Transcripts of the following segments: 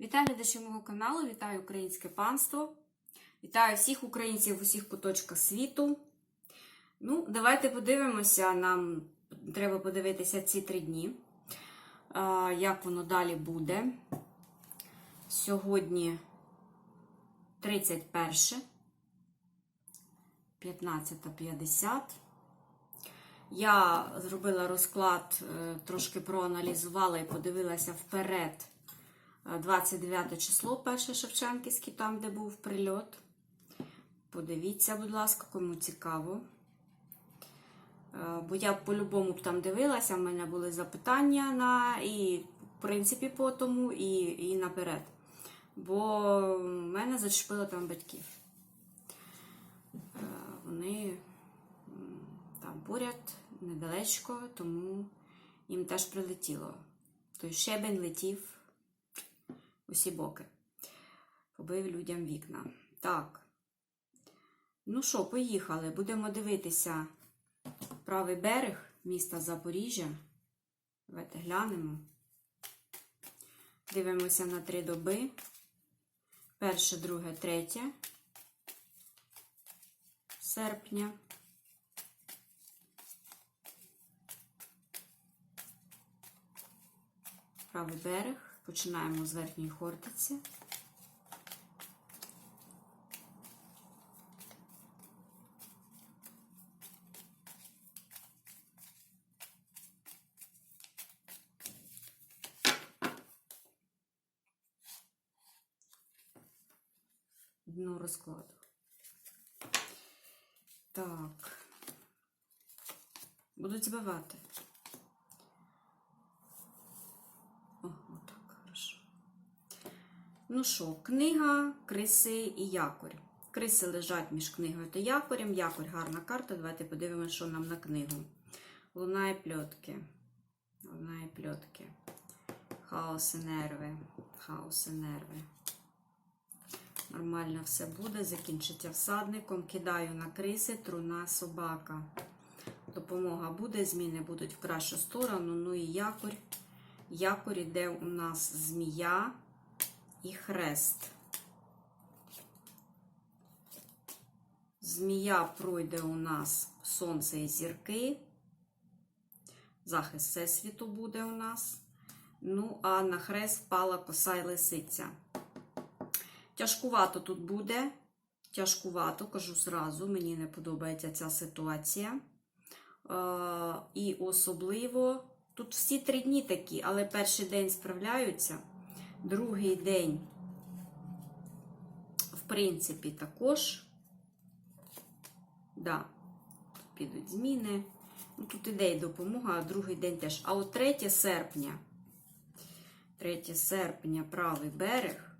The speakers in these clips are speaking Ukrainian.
Вітаю глядачі мого каналу, вітаю українське панство, вітаю всіх українців в усіх куточках світу. Ну, давайте подивимося. Нам треба подивитися ці три дні, як воно далі буде. Сьогодні 31, 15.50. Я зробила розклад, е, трошки проаналізувала і подивилася вперед. 29 число, перше Шевченківське, там, де був прильот. Подивіться, будь ласка, кому цікаво. Е, Бо я по-любому б там дивилася, в мене були запитання на і, в принципі, по тому, і, і наперед. Бо мене зачепило там батьків. Е, Вони там поряд, недалечко, тому їм теж прилетіло. Той щебень летів усі боки. Побив людям вікна. Так. Ну що, поїхали. Будемо дивитися правий берег міста Запоріжжя. Давайте глянемо. Дивимося на три доби. Перше, друге, третє серпня. Правий берег. Починаємо з верхньої хортиці. Дно розкладу. Так. Будуть збивати. Ну що, книга, криси і якорь. Криси лежать між книгою та якорем. Якорь гарна карта. Давайте подивимося, що нам на книгу. Луна і пльотки. Луна і пльотки. Хаос і нерви. Хаос і нерви. Нормально все буде. Закінчиться всадником. Кидаю на криси, труна, собака. Допомога буде, зміни будуть в кращу сторону. Ну і якорь. Якорь іде у нас змія і хрест. Змія пройде у нас сонце і зірки. Захист всесвіту буде у нас. Ну, а на хрест впала коса і лисиця. Тяжкувато тут буде. Тяжкувато, кажу зразу, мені не подобається ця ситуація. Е, і особливо. Тут всі три дні такі, але перший день справляються, другий день, в принципі, також. Да, підуть зміни. Ну, Тут іде допомога, а другий день теж. А от 3 серпня, 3 серпня, правий берег.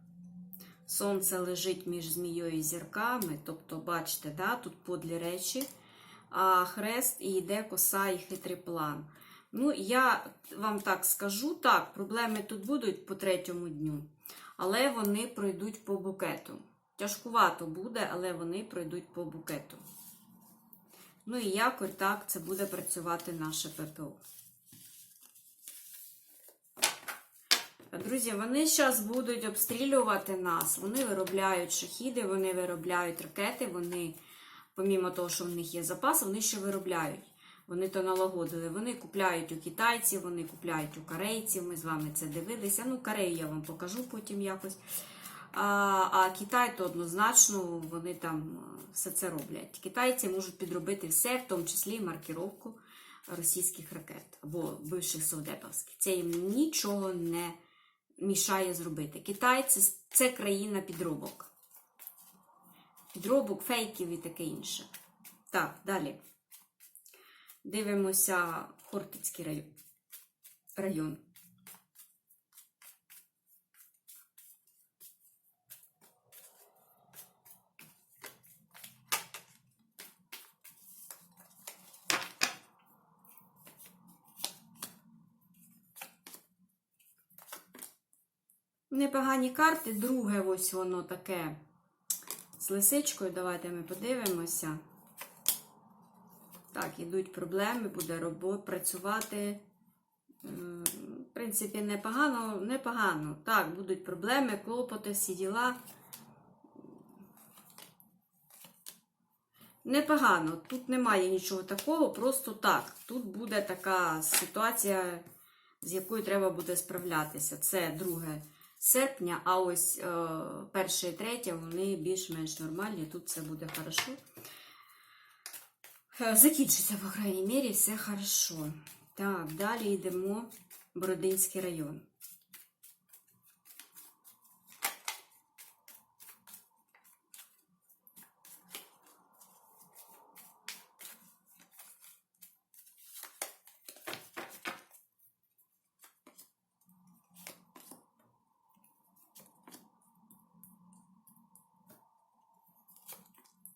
Сонце лежить між змією і зірками. Тобто, бачите, да, тут подлі речі, а хрест і йде коса і хитрий план. Ну, я вам так скажу, так, проблеми тут будуть по третьому дню, але вони пройдуть по букету. Тяжкувато буде, але вони пройдуть по букету. Ну і якось так це буде працювати наше ППО. Друзі, вони зараз будуть обстрілювати нас. Вони виробляють шахіди, вони виробляють ракети, вони, помімо того, що в них є запас, вони ще виробляють. Вони то налагодили. Вони купляють у китайців, вони купляють у корейців. Ми з вами це дивилися. Ну, Корею я вам покажу потім якось. А а Китай то однозначно вони там все це роблять. Китайці можуть підробити все, в тому числі маркіровку російських ракет або бивших совдеповських. Це їм нічого не мішає зробити. Китайці це країна підробок. Підробок, фейків і таке інше. Так, далі. Дивимося Хортицький район. Непогані карти. Друге, ось воно таке з лисичкою. Давайте ми подивимося. Так, ідуть проблеми, буде робо, працювати. в принципі, непогано, непогано. Так, будуть проблеми, клопоти, всі діла. Непогано. Тут немає нічого такого, просто так. Тут буде така ситуація, з якою треба буде справлятися. Це 2 серпня, а ось е, перше і третє, вони більш-менш нормальні. Тут все буде хорошо. Е, Закінчиться, по крайній мірі, все хорошо. Так, далі йдемо в Бородинський район.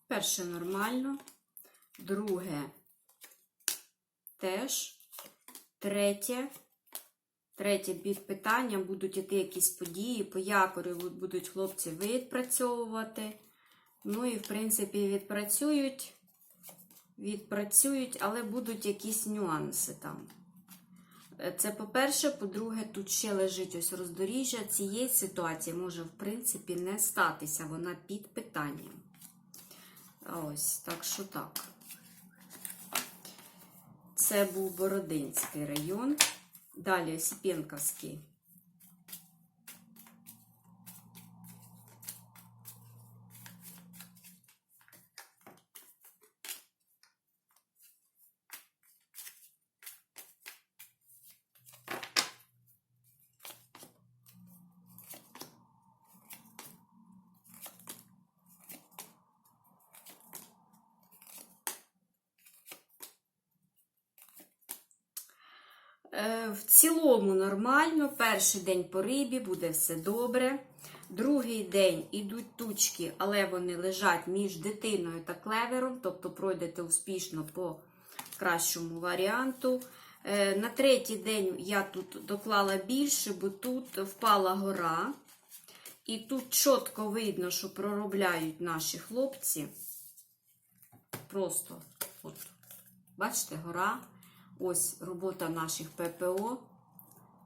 Перше нормально, друге теж, третє. Третє під питання будуть іти якісь події, по якорю будуть хлопці відпрацьовувати. Ну і, в принципі, відпрацюють, відпрацюють, але будуть якісь нюанси там. Е, Це по-перше, по-друге, тут ще лежить ось роздоріжжя. Цієї ситуації може, в принципі, не статися. Вона під питанням. Ось, так що так. Це був Бородинський район. Далі Осіпенківський. В цілому нормально. Перший день по рибі, буде все добре. Другий день ідуть тучки, але вони лежать між дитиною та клевером, тобто пройдете успішно по кращому варіанту. Е, На третій день я тут доклала більше, бо тут впала гора. І тут чітко видно, що проробляють наші хлопці. Просто, от, бачите, гора. Ось робота наших ППО,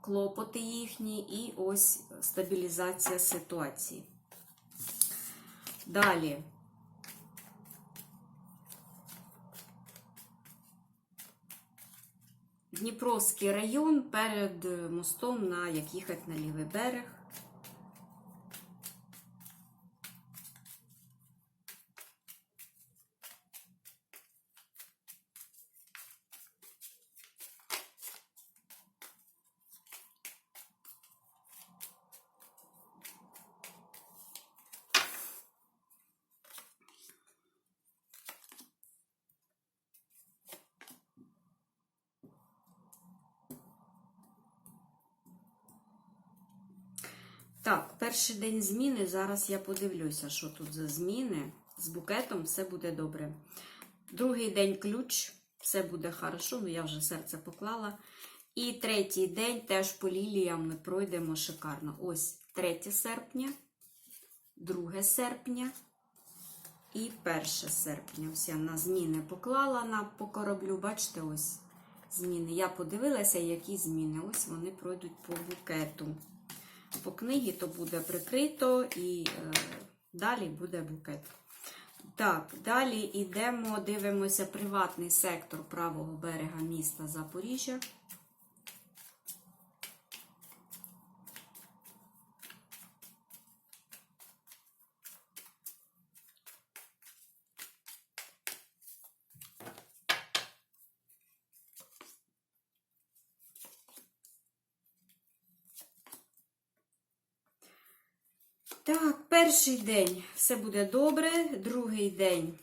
клопоти їхні і ось стабілізація ситуації. Далі. Дніпровський район перед мостом, на як їхати на лівий берег. Так, перший день зміни. Зараз я подивлюся, що тут за зміни. З букетом все буде добре. Другий день ключ, все буде хорошо, ну я вже серце поклала. І третій день теж по ліліям ми пройдемо шикарно. Ось 3 серпня, 2 серпня і 1 серпня. Ось я на зміни поклала на, по кораблю. Бачите, ось зміни. Я подивилася, які зміни. Ось вони пройдуть по букету. По книгі то буде прикрито і е, далі буде букет. Так, далі йдемо, дивимося приватний сектор правого берега міста Запоріжжя. Так, перший день все буде добре, другий день.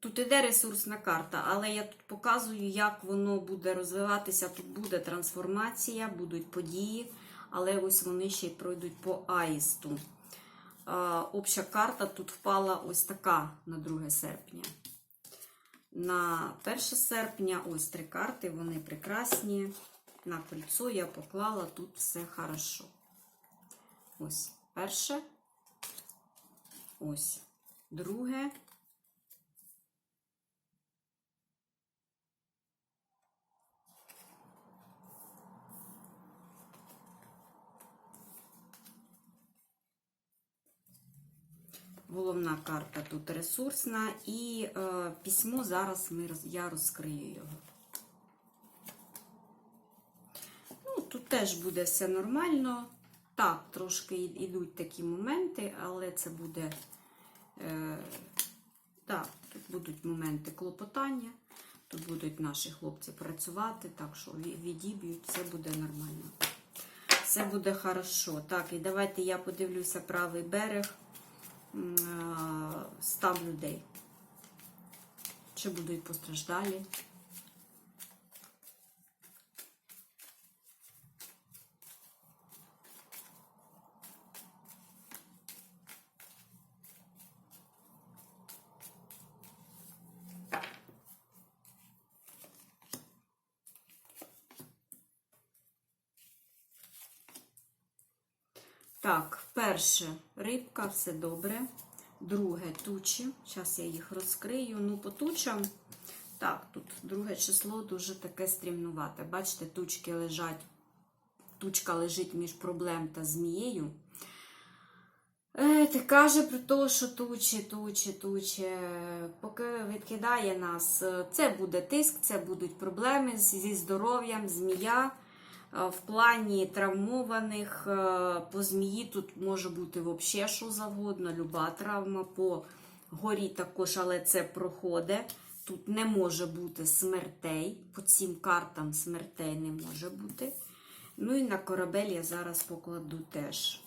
Тут іде ресурсна карта, але я тут показую, як воно буде розвиватися. Тут буде трансформація, будуть події, але ось вони ще й пройдуть по аїсту. Обща карта тут впала ось така на 2 серпня. На 1 серпня ось три карти, вони прекрасні. На кольцо я поклала, тут все хорошо. Ось перше. Ось друге. Головна карта тут ресурсна, і е, письмо зараз ми, я розкрию його. Ну, Тут теж буде все нормально. Так, трошки йдуть такі моменти, але це буде. Е, так, тут будуть моменти клопотання. Тут будуть наші хлопці працювати, так що відіб'ють, все буде нормально. Все буде хорошо. Так, і давайте я подивлюся правий берег. А, Став людей. Чи будуть постраждалі? Так, перше рибка, все добре. Друге тучі. Зараз я їх розкрию. Ну, по тучам. Так, тут друге число дуже таке стрімнувате. Бачите, тучки лежать. Тучка лежить між проблем та змією. Е, Ти каже про те, що тучі, тучі, тучі. Поки відкидає нас, це буде тиск, це будуть проблеми зі здоров'ям, змія. Е, В плані травмованих е, по змії тут може бути взагалі що завгодно, люба травма. По горі також, але це проходить. Тут не може бути смертей. По цим картам смертей не може бути. Ну і на корабель я зараз покладу теж.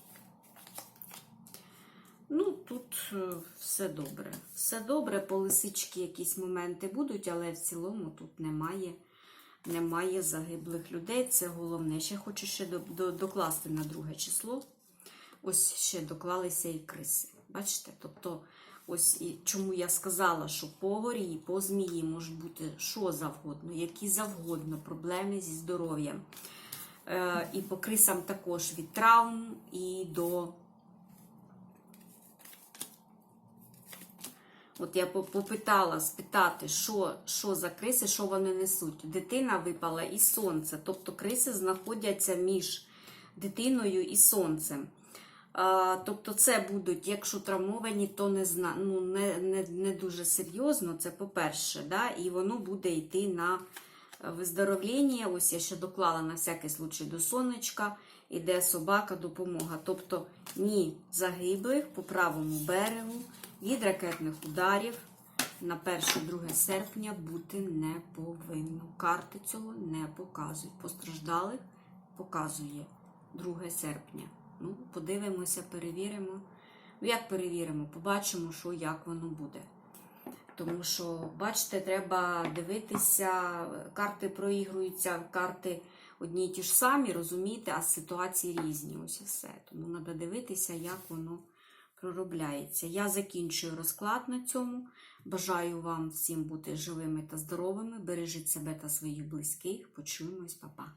Ну, тут е, все добре. Все добре, по лисички якісь моменти будуть, але в цілому тут немає, немає загиблих людей. Це головне. Ще хочу ще до, до, докласти на друге число. Ось ще доклалися і криси. Бачите? Тобто, ось і чому я сказала, що по горі, і по змії можуть бути що завгодно, які завгодно проблеми зі здоров'ям. Е, і по крисам також від травм і до. От я попитала спитати, що, що за криси, що вони несуть. Дитина випала і сонце. Тобто криси знаходяться між дитиною і сонцем. А, тобто, це будуть, якщо травмовані, то не, зна, ну, не, не, не дуже серйозно. Це по-перше, да? і воно буде йти на виздоровлення. Ось я ще доклала на всякий случай до сонечка. Іде собака, допомога. Тобто ні загиблих по правому берегу від ракетних ударів на 1-2 серпня бути не повинно. Карти цього не показують. Постраждалих показує 2 серпня. Ну, подивимося, перевіримо. Ну, як перевіримо? Побачимо, що як воно буде. Тому що, бачите, треба дивитися, карти проігруються, карти одні й ті ж самі, розумієте, а ситуації різні. Ось і все. Тому треба дивитися, як воно проробляється. Я закінчую розклад на цьому. Бажаю вам всім бути живими та здоровими. Бережіть себе та своїх близьких. Почуємось, Па-па.